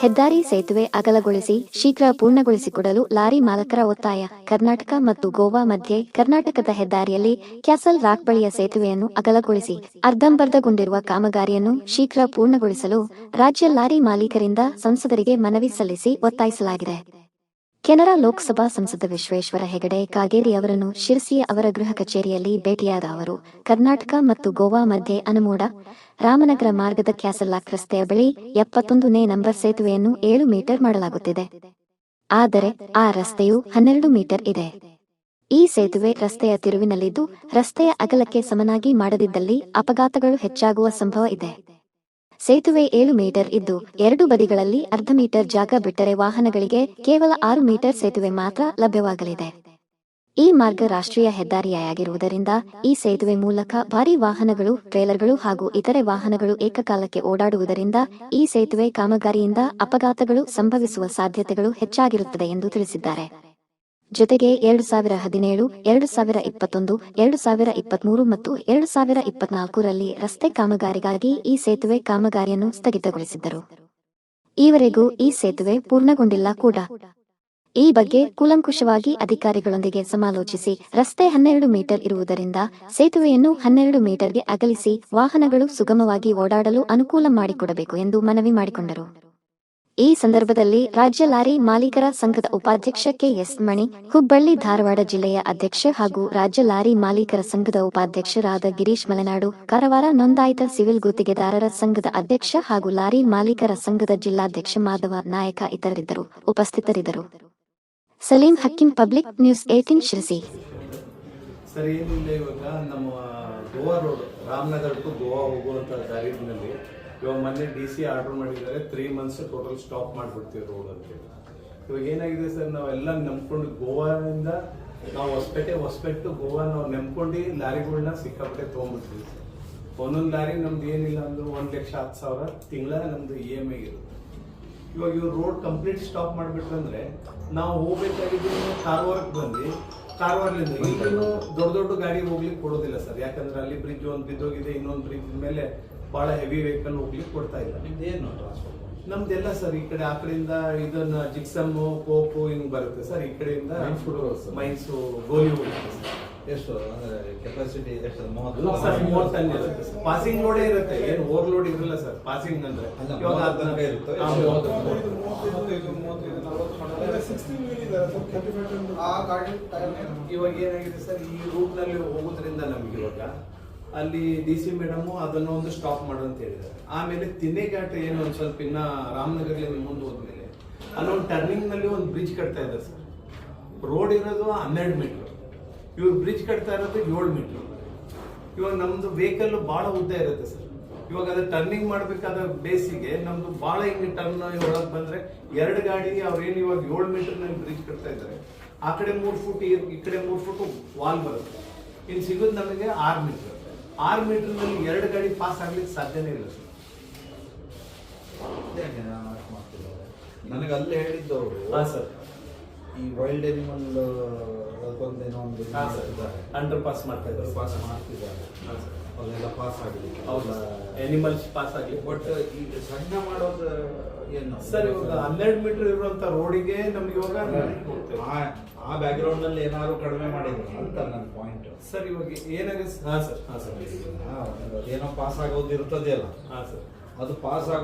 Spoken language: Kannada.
ಹೆದ್ದಾರಿ ಸೇತುವೆ ಅಗಲಗೊಳಿಸಿ ಶೀಘ್ರ ಪೂರ್ಣಗೊಳಿಸಿಕೊಡಲು ಲಾರಿ ಮಾಲಕರ ಒತ್ತಾಯ. ಕರ್ನಾಟಕ ಮತ್ತು ಗೋವಾ ಮಧ್ಯೆ ಕರ್ನಾಟಕದ ಹೆದ್ದಾರಿಯಲ್ಲಿ ಕ್ಯಾಸಲ್ ರಾಕ್ ಬಳಿಯ ಸೇತುವೆಯನ್ನು ಅಗಲಗೊಳಿಸಿ ಅರ್ಧಂಬರ್ಧಗೊಂಡಿರುವ ಕಾಮಗಾರಿಯನ್ನು ಶೀಘ್ರ ಪೂರ್ಣಗೊಳಿಸಲು ರಾಜ್ಯ ಲಾರಿ ಮಾಲೀಕರಿಂದ ಸಂಸದರಿಗೆ ಮನವಿ ಸಲ್ಲಿಸಿ ಒತ್ತಾಯಿಸಲಾಗಿದೆ. ಕೆನರಾ ಲೋಕಸಭಾ ಸಂಸದ ವಿಶ್ವೇಶ್ವರ ಹೆಗಡೆ ಕಾಗೇರಿ ಅವರನ್ನು ಶಿರಸಿ ಅವರ ಗೃಹ ಕಚೇರಿಯಲ್ಲಿ ಭೇಟಿಯಾದ ಅವರು, ಕರ್ನಾಟಕ ಮತ್ತು ಗೋವಾ ಮಧ್ಯೆ ಅನುಮೋಡ, ರಾಮನಗರ ಮಾರ್ಗದ ಕ್ಯಾಸಲ್ಲಾಕ್ ರಸ್ತೆಯ ಬಳಿ ಎಪ್ಪತ್ತೊಂದನೇ ನಂಬರ್ ಸೇತುವೆಯನ್ನು ಏಳು ಮೀಟರ್ ಮಾಡಲಾಗುತ್ತಿದೆ. ಆದರೆ ಆ ರಸ್ತೆಯು ಹನ್ನೆರಡು ಮೀಟರ್ ಇದೆ. ಈ ಸೇತುವೆ ರಸ್ತೆಯ ತಿರುವಿನಲ್ಲಿದ್ದು ರಸ್ತೆಯ ಅಗಲಕ್ಕೆ ಸಮನಾಗಿ ಮಾಡದಿದ್ದಲ್ಲಿ ಅಪಘಾತಗಳು ಹೆಚ್ಚಾಗುವ ಸಂಭವ ಇದೆ. ಸೇತುವೆ ಏಳು ಮೀಟರ್ ಇದ್ದು ಎರಡು ಬದಿಗಳಲ್ಲಿ ಅರ್ಧ ಮೀಟರ್ ಜಾಗ ಬಿಟ್ಟರೆ ವಾಹನಗಳಿಗೆ ಕೇವಲ ಆರು ಮೀಟರ್ ಸೇತುವೆ ಮಾತ್ರ ಲಭ್ಯವಾಗಲಿದೆ. ಈ ಮಾರ್ಗ ರಾಷ್ಟ್ರೀಯ ಹೆದ್ದಾರಿಯಾಗಿರುವುದರಿಂದ ಈ ಸೇತುವೆ ಮೂಲಕ ಭಾರಿ ವಾಹನಗಳು, ಟ್ರೇಲರ್ಗಳು ಹಾಗೂ ಇತರೆ ವಾಹನಗಳು ಏಕಕಾಲಕ್ಕೆ ಓಡಾಡುವುದರಿಂದ ಈ ಸೇತುವೆ ಕಾಮಗಾರಿಯಿಂದ ಅಪಘಾತಗಳು ಸಂಭವಿಸುವ ಸಾಧ್ಯತೆಗಳು ಹೆಚ್ಚಾಗಿರುತ್ತದೆ ಎಂದು ತಿಳಿಸಿದ್ದಾರೆ. ಜೊತೆಗೆ ಎರಡು ಸಾವಿರ ಹದಿನೇಳು, ಎರಡು ಸಾವಿರ ಇಪ್ಪತ್ತೊಂದು, ಎರಡು ಸಾವಿರ ಇಪ್ಪತ್ಮೂರು ಮತ್ತು ಎರಡು ಸಾವಿರ ಇಪ್ಪತ್ನಾಲ್ಕರಲ್ಲಿ ರಸ್ತೆ ಕಾಮಗಾರಿಗಾಗಿ ಈ ಸೇತುವೆ ಕಾಮಗಾರಿಯನ್ನು ಸ್ಥಗಿತಗೊಳಿಸಿದ್ದರು. ಈವರೆಗೂ ಈ ಸೇತುವೆ ಪೂರ್ಣಗೊಂಡಿಲ್ಲ ಕೂಡ. ಈ ಬಗ್ಗೆ ಕೂಲಂಕುಷವಾಗಿ ಅಧಿಕಾರಿಗಳೊಂದಿಗೆ ಸಮಾಲೋಚಿಸಿ ರಸ್ತೆ ಹನ್ನೆರಡು ಮೀಟರ್ ಇರುವುದರಿಂದ ಸೇತುವೆಯನ್ನು ಹನ್ನೆರಡು ಮೀಟರ್ಗೆ ಅಗಲಿಸಿ ವಾಹನಗಳು ಸುಗಮವಾಗಿ ಓಡಾಡಲು ಅನುಕೂಲ ಮಾಡಿಕೊಡಬೇಕು ಎಂದು ಮನವಿ ಮಾಡಿಕೊಂಡರು. ಈ ಸಂದರ್ಭದಲ್ಲಿ ರಾಜ್ಯ ಲಾರಿ ಮಾಲೀಕರ ಸಂಘದ ಉಪಾಧ್ಯಕ್ಷ ಕೆಎಸ್ ಮಣಿ, ಹುಬ್ಬಳ್ಳಿ ಧಾರವಾಡ ಜಿಲ್ಲೆಯ ಅಧ್ಯಕ್ಷ ಹಾಗೂ ರಾಜ್ಯ ಲಾರಿ ಮಾಲೀಕರ ಸಂಘದ ಉಪಾಧ್ಯಕ್ಷರಾದ ಗಿರೀಶ್ ಮಲೆನಾಡು, ಕಾರವಾರ ನೋಂದಾಯಿತ ಸಿವಿಲ್ ಗುತ್ತಿಗೆದಾರರ ಸಂಘದ ಅಧ್ಯಕ್ಷ ಹಾಗೂ ಲಾರಿ ಮಾಲೀಕರ ಸಂಘದ ಜಿಲ್ಲಾಧ್ಯಕ್ಷ ಮಾಧವ ನಾಯಕ ಇತರರಿದ್ದರು, ಉಪಸ್ಥಿತರಿದ್ದರು. Salim Hakkim public news eighteen Sirsi. Sir, ಏನಿಲ್ಲ ನಮ್ಮ ಗೋವಾ ರೋಡ್ ರಾಮನಗರ ಗೋವಾ ಹೋಗುವಂತ ದಾರಿನಲ್ಲಿ ಇವಾಗ ಮೊನ್ನೆ ಡಿ ಸಿ ಆರ್ಡರ್ ಮಾಡಿದ್ದಾರೆ. ತ್ರೀ ಮಂತ್ಸ್ ಟೋಟಲ್ ಸ್ಟಾಪ್ ಮಾಡಿಬಿಡ್ತೀವಿ ರೋಡ್ ಅಂತ ಹೇಳಿ. ಇವಾಗ ಏನಾಗಿದೆ ಸರ್, ನಾವೆಲ್ಲ ನಂಬ್ಕೊಂಡು ಗೋವಾದಿಂದ ನಾವು ಹೊಸಪೇಟೆ, ಹೊಸಪೇಟು ಗೋವಾ ನಾವು ನೆಮ್ಕೊಂಡು ಲಾರಿಗಳನ್ನ ಸಿಕ್ಕಾಪಟ್ಟೆ ತೊಗೊಂಡ್ಬಿಡ್ತೀವಿ. ಸರ್ ಒಂದೊಂದು ಲಾರಿ ನಮ್ದು ಏನಿಲ್ಲ ಅಂದ್ರೆ ಒಂದು ಲಕ್ಷ ಹತ್ತು ಸಾವಿರ ತಿಂಗಳ ನಮ್ದು ಇ ಎಂ ಐ ಇರುತ್ತೆ. ಇವಾಗ ಇವ್ರು ರೋಡ್ ಕಂಪ್ಲೀಟ್ ಸ್ಟಾಪ್ ಮಾಡಿಬಿಟ್ರಂದ್ರೆ ನಾವು ಹೋಗ್ಬೇಕಾಗಿದ್ದು ಕಾರವಾರಕ್ಕೆ ಬಂದು ಕಾರವಾರದಿಂದ ಇಲ್ಲಿನೂ ದೊಡ್ಡ ದೊಡ್ಡ ಗಾಡಿ ಹೋಗ್ಲಿಕ್ಕೆ ಕೊಡೋದಿಲ್ಲ ಸರ್. ಯಾಕಂದ್ರೆ ಅಲ್ಲಿ ಬ್ರಿಡ್ಜ್ ಒಂದು ಬಿದ್ದೋಗಿದೆ, ಇನ್ನೊಂದು ಬ್ರಿಡ್ಜ್ ಮೇಲೆ ಬಹಳ ಹೆವಿ ವೆಹಿಕಲ್ ಹೋಗ್ಲಿಕ್ಕೆ ಕೊಡ್ತಾ ಇಲ್ಲ. ನಿಮ್ದು ಏನು ನಮ್ದೆಲ್ಲ ಸರ್ ಈ ಕಡೆ ಆ ಕಡೆಯಿಂದ ಇದನ್ನ ಜಿಕ್ಸಮ್ ಕೋಪು ಹಿಂಗ್ ಬರುತ್ತೆ ಸರ್ ಈ ಕಡೆಯಿಂದ. ಮೈನ್ಸು ಗೋಲಿ ಹೋಗುತ್ತೆ ಸರ್. ಎಷ್ಟು ಅಂದ್ರೆ ಕೆಪಾಸಿಟಿ ಎಷ್ಟು ಮೂವತ್ತು ಸರ್ ಮೂವತ್ತು ಟನ್ ಇರುತ್ತೆ ಸರ್ ಪಾಸಿಂಗ್ ಲೋಡೇ ಇರುತ್ತೆ. ಏನು ಓವರ್ಲೋಡ್ ಇರಲ್ಲ ಸರ್ ಪಾಸಿಂಗ್ ಅಂದ್ರೆ. ಇವಾಗ ತನಕ ಇರುತ್ತೆ. ಇವಾಗ ಏನಾಗಿದೆ ಸರ್ ಈ ರೂಟ್ನಲ್ಲಿ ಹೋಗೋದ್ರಿಂದ ನಮ್ಗೆ ಇವಾಗ ಅಲ್ಲಿ ಡಿ ಸಿ ಮೇಡಮ್ ಅದನ್ನ ಒಂದು ಸ್ಟಾಪ್ ಮಾಡು ಅಂತ ಹೇಳಿದ್ದಾರೆ. ಆಮೇಲೆ ತಿನ್ನೆಘಾಟ್ ಏನು ಒಂದು ಸ್ವಲ್ಪ ಇನ್ನ ರಾಮನಗರದಿಂದ ಮುಂದೆ ಹೋದ್ಮೇಲೆ, ಅಲ್ಲೊಂದು ಟರ್ನಿಂಗ್ನಲ್ಲಿ ಒಂದು ಬ್ರಿಡ್ಜ್ ಕಟ್ತಾ ಇದೆ ಸರ್. ರೋಡ್ ಇರೋದು ಹನ್ನೆರಡು ಮೀಟರ್ ಇವ್ರು ಬ್ರಿಡ್ಜ್ ಕಟ್ತಾ ಇರೋದು ಏಳು ಮೀಟರ್ ಇವಾಗ ನಮ್ದು ವೆಹಿಕಲ್ ಬಹಳ ಉದ್ದ ಇರುತ್ತೆ ಸರ್. ಇವಾಗ ಅದು ಟರ್ನಿಂಗ್ ಮಾಡ್ಬೇಕಾದ ಬೇಸಿಗೆ, ನಮ್ದು ಬಹಳ ಹಿಂಗೆ ಟರ್ನ್ ಒಳಗೆ ಬಂದ್ರೆ ಎರಡು ಗಾಡಿ ಅವ್ರೇನು ಇವಾಗ ಏಳು ಮೀಟರ್ನಲ್ಲಿ ಬ್ರಿಡ್ಜ್ ಕಟ್ತಾ ಇದ್ದಾರೆ. ಆ ಕಡೆ ಮೂರು ಫುಟ್ ಈ ಕಡೆ ಮೂರು ಫುಟ್ ವಾಲ್ ಬರುತ್ತೆ. ಇನ್ನು ಸಿಗೋದು ನಮಗೆ ಆರು ಮೀಟರ್ ಆರು ಮೀಟರ್ನಲ್ಲಿ ಎರಡು ಗಾಡಿ ಪಾಸ್ ಆಗ್ಲಿಕ್ಕೆ ಸಾಧ್ಯನೇ ಇಲ್ಲ ಸರ್. ನನಗೆ ಅಲ್ಲೇ ಹೇಳಿದ್ದು ಸರ್. ಈ ವೈಲ್ಡ್ ಎನಿಮಲ್ ಅದಕ್ಕೊಂದೇನೋ ಒಂದು ಸರ್. ಅಂಡರ್ ಪಾಸ್ ಮಾಡ್ತಾ ಇದ್ದಾರೆ. ಪಾಸ್ ಮಾಡ್ತಿದ್ದಾರೆ. ಅವರೆಲ್ಲ ಪಾಸ್ ಆಗಲಿಕ್ಕೆ ಹೌದಾ ಎನಿಮಲ್ಸ್ ಪಾಸ್ ಆಗಲಿ. ಬಟ್ ಈಗ ಸಣ್ಣ ಮಾಡೋದು ಏನು? ಸರ್ ಇವಾಗ ಹನ್ನೆರಡು ಮೀಟರ್ ಇರುವಂತ ರೋಡಿಗೆ ನಮ್ಗೆ ಇವಾಗ ಆ- ಬ್ಯಾಕ್ ಬ್ಯಾಕ್ಗ್ರೌಂಡ್ನಲ್ಲಿ ಏನಾದ್ರು ಕಡಿಮೆ ಮಾಡಿದ್ರು ಅಂತ ನನ್ನ ಪಾಯಿಂಟ್ ಸರ್ ಇವಾಗ ಏನಾಗಿದೆ ಹಾ ಸರ್. ಹಾ ಸರ್. ಏನೋ ಪಾಸ್ ಆಗೋದು ಇರ್ತದೆಯಲ್ಲ ಹಾ ಸರ್. ಅದು ಪಾಸ್ ಆಗ